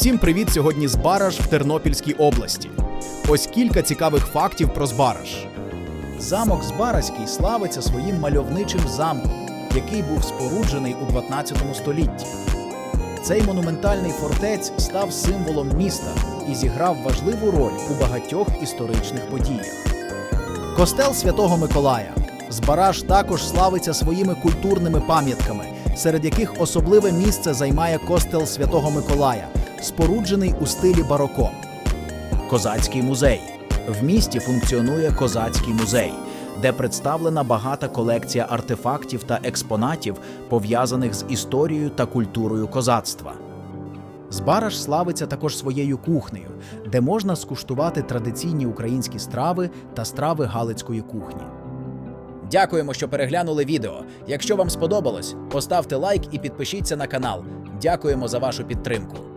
Всім привіт сьогодні з Бараш в Тернопільській області. Ось кілька цікавих фактів про Збараж. Замок Збаразький славиться своїм мальовничим замком, який був споруджений у 12 столітті. Цей монументальний фортець став символом міста і зіграв важливу роль у багатьох історичних подіях. Костел Святого Миколая. Збараж також славиться своїми культурними пам'ятками, серед яких особливе місце займає костел Святого Миколая, споруджений у стилі бароко. Козацький музей. В місті функціонує козацький музей, де представлена багата колекція артефактів та експонатів, пов'язаних з історією та культурою козацтва. Збараж славиться також своєю кухнею, де можна скуштувати традиційні українські страви та страви галицької кухні. Дякуємо, що переглянули відео. Якщо вам сподобалось, поставте лайк і підпишіться на канал. Дякуємо за вашу підтримку.